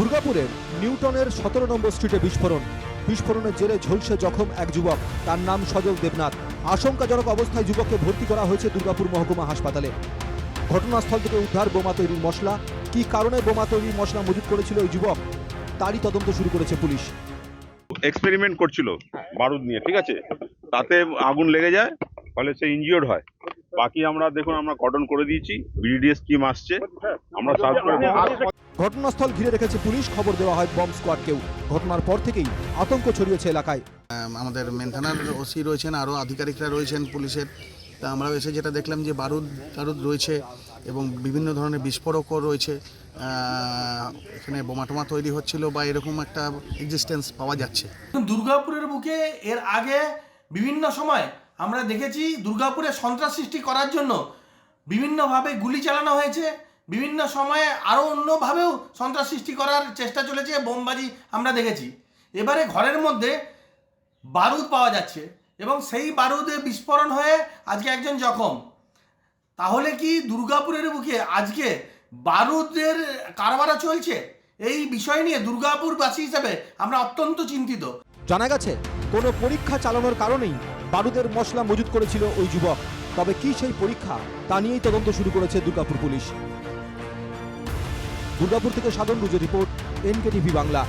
দুর্গাপুরের নিউটনের সতেরো নম্বর স্ট্রিটে বিস্ফোরণ। বিস্ফোরণের জেরে ঝলসে জখম এক যুবক। তার নাম সজল দেবনাথ। আশঙ্কাজনক অবস্থায় যুবককে ভর্তি করা হয়েছে দুর্গাপুর মহকুমা হাসপাতালে। ঘটনাস্থল থেকে উদ্ধার বোমা তৈরির মশলা। কি কারণে বোমা তৈরির মশলা মজুত করেছিল ওই যুবক? তারই তদন্ত শুরু করেছে পুলিশ। এক্সপেরিমেন্ট করছিল বারুদ নিয়ে ঠিক আছে? তাতে আগুন লেগে যায় ফলে সে ইনজিওর্ড হয়। বাকি আমরা দেখুন আমরা কটন করে দিয়েছি বিডিএস টিম আসছে। আমরা সার্চ করে। ঘটনাস্থল ঘিরে রেখেছে পুলিশ। খবর দেওয়া হয় বম্ব স্কোয়াডকেও। ঘটনার পর থেকেই আতঙ্ক ছড়িয়েছে এলাকায়। আমাদের মেন থানার ওসি রয়েছেন আরও আধিকারিকরা রয়েছেন পুলিশের। তা আমরা এসে যেটা দেখলাম যে বারুদ টারুদ রয়েছে এবং বিভিন্ন ধরনের বিস্ফোরকও রয়েছে। এখানে বোমাটোমা তৈরি হচ্ছিল বা এরকম একটা এক্সিস্টেন্স পাওয়া যাচ্ছে। দুর্গাপুরের বুকে এর আগে বিভিন্ন সময় আমরা দেখেছি দুর্গাপুরে সন্ত্রাস সৃষ্টি করার জন্য বিভিন্নভাবে গুলি চালানো হয়েছে। বিভিন্ন সময়ে আরও অন্যভাবেও সন্ত্রাস সৃষ্টি করার চেষ্টা চলেছে, বোমবাজি আমরা দেখেছি। এবারে ঘরের মধ্যে বারুদ পাওয়া যাচ্ছে এবং সেই বারুদে বিস্ফোরণ হয়ে আজকে একজন জখম। তাহলে কি দুর্গাপুরের বুকে আজকে বারুদের কারবারা চলছে? এই বিষয় নিয়ে দুর্গাপুরবাসী হিসেবে আমরা অত্যন্ত চিন্তিত। জানা গেছে, কোনো পরীক্ষা চালানোর কারণেই বারুদের মশলা মজুত করেছিল ওই যুবক। তবে কি সেই পরীক্ষা তা নিয়েই তদন্ত শুরু করেছে দুর্গাপুর পুলিশ। দুর্গাপুর থেকে সাধন রুজের রিপোর্ট এনকে টিভি বাংলা।